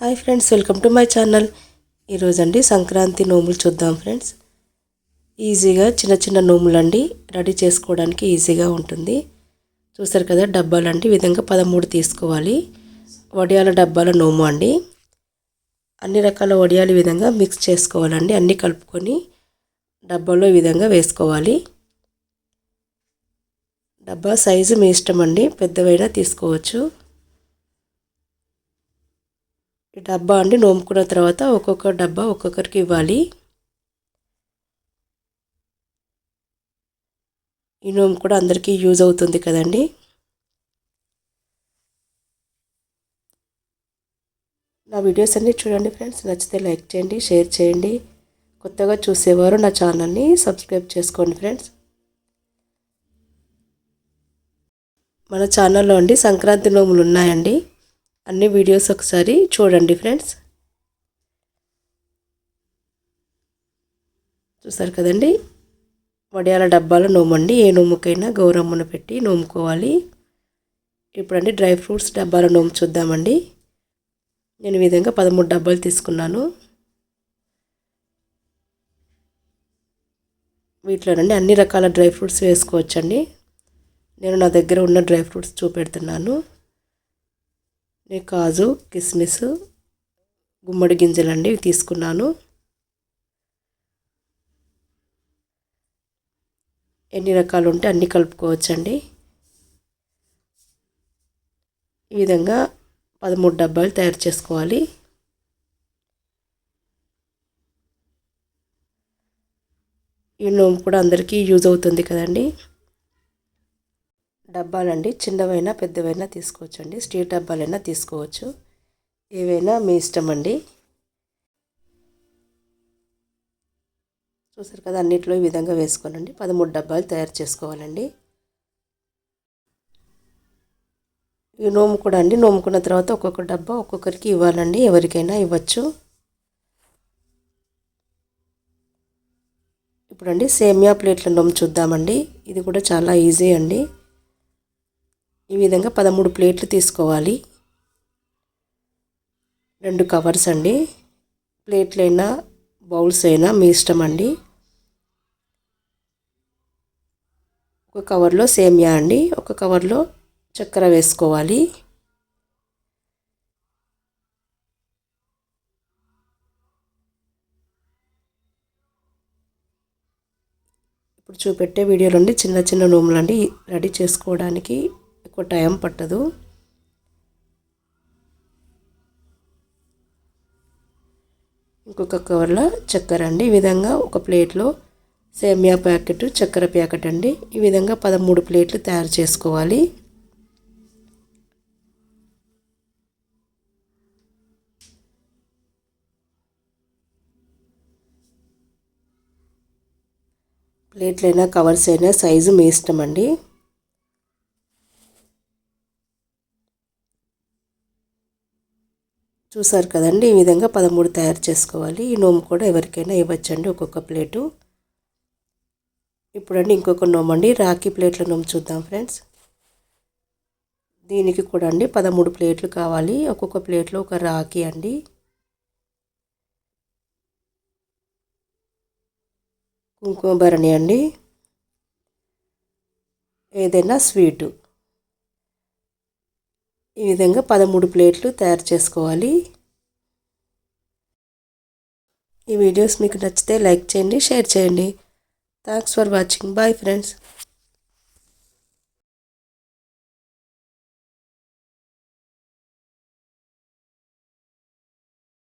Hi friends welcome to my channel. ఈరోజండి అండి సంక్రాంతి నోములు చూద్దాం ఫ్రెండ్స్. ఈజీగా చిన్న చిన్న నోములు అండి రెడీ చేసుకోవడానికి ఈజీగా ఉంటుంది. చూసారు కదా డబ్బాలు అండి విధంగా పదమూడు తీసుకోవాలి. వడియాల డబ్బాల నోము అండి. అన్ని రకాల వడియాలు విధంగా మిక్స్ చేసుకోవాలండి. అన్నీ కలుపుకొని డబ్బాలో ఈ విధంగా వేసుకోవాలి. డబ్బా సైజు మీ ఇష్టం అండి పెద్దవైనా తీసుకోవచ్చు. డబ్బా అండి నోముకున్న తర్వాత ఒక్కొక్క డబ్బా ఒక్కొక్కరికి ఇవ్వాలి. ఈ నోము కూడా అందరికీ యూజ్ అవుతుంది కదండి. నా వీడియోస్ అన్నీ చూడండి ఫ్రెండ్స్. నచ్చితే లైక్ చేయండి షేర్ చేయండి. కొత్తగా చూసేవారు నా ఛానల్ని సబ్స్క్రైబ్ చేసుకోండి ఫ్రెండ్స్. మన ఛానల్లో అండి సంక్రాంతి నోములు ఉన్నాయండి. అన్ని వీడియోస్ ఒకసారి చూడండి ఫ్రెండ్స్ చూసారు కదండి? వడియాల డబ్బాలో నోమండి. ఏ నోముకైనా గౌరమ్మను పెట్టి నోముకోవాలి. ఇప్పుడండి డ్రై ఫ్రూట్స్ డబ్బాల నోము చూద్దామండి. నేను ఈ విధంగా పదమూడు డబ్బాలు తీసుకున్నాను. వీటిలోనండి అన్ని రకాల డ్రై ఫ్రూట్స్ వేసుకోవచ్చండి. నేను నా దగ్గర ఉన్న డ్రై ఫ్రూట్స్ చూపెడుతున్నాను. కాజు కిస్మిస్ గుమ్మడి గింజలు అండి తీసుకున్నాను. ఎన్ని రకాలు ఉంటే అన్నీ కలుపుకోవచ్చండి. ఈ విధంగా పదమూడు డబ్బాలు తయారు చేసుకోవాలి. ఈ నోము కూడా అందరికీ యూజ్ అవుతుంది కదండి. డబ్బాలండి. చిన్నవైనా పెద్దవైనా తీసుకోవచ్చండి. స్టీల్ డబ్బాలైనా తీసుకోవచ్చు. ఏవైనా మీ ఇష్టం అండి చూసారు కదా అన్నిట్లో ఈ విధంగా వేసుకోనండి. పదమూడు డబ్బాలు తయారు చేసుకోవాలండి. ఈ నోము కూడా అండి. నోముకున్న తర్వాత ఒక్కొక్క డబ్బా ఒక్కొక్కరికి ఇవ్వాలండి. ఎవరికైనా ఇవ్వచ్చు. ఇప్పుడండి సేమియా ప్లేట్ల నోము చూద్దామండి. ఇది కూడా చాలా ఈజీ అండి. ఈ విధంగా పదమూడు ప్లేట్లు తీసుకోవాలి. రెండు కవర్స్ అండి. ప్లేట్లైనా బౌల్స్ అయినా మీ ఇష్టం అండి. ఒక కవర్లో సేమియా అండి. ఒక కవర్లో చక్కెర వేసుకోవాలి. ఇప్పుడు చూపెట్టే వీడియోలో చిన్న చిన్న నూములు అండి. రెడీ చేసుకోవడానికి ఎక్కువ టైం పట్టదు. ఇంకొక కవర్లో చక్కెర అండి. ఈ విధంగా ఒక ప్లేట్లో సేమియా ప్యాకెట్ చక్కెర ప్యాకెట్ అండి. ఈ విధంగా పదమూడు ప్లేట్లు తయారు చేసుకోవాలి. ప్లేట్లైనా కవర్స్ అయినా సైజు మీ ఇష్టం అండి. చూసారు కదండి ఈ విధంగా పదమూడు తయారు చేసుకోవాలి. ఈ నోము కూడా ఎవరికైనా ఇవ్వచ్చండి ఒక్కొక్క ప్లేటు. ఇప్పుడండి ఇంకొక నోము అండి రాఖీ ప్లేట్ల నోము చూద్దాం ఫ్రెండ్స్. దీనికి కూడా అండి పదమూడు ప్లేట్లు కావాలి. ఒక్కొక్క ప్లేట్లో ఒక రాఖీ అండి. కుంకుమ భరణి అండి. ఏదైనా స్వీటు. ఈ విధంగా పదమూడు ప్లేట్లు తయారు చేసుకోవాలి. ఈ వీడియోస్ మీకు నచ్చితే లైక్ చేయండి షేర్ చేయండి. Thanks for watching bye friends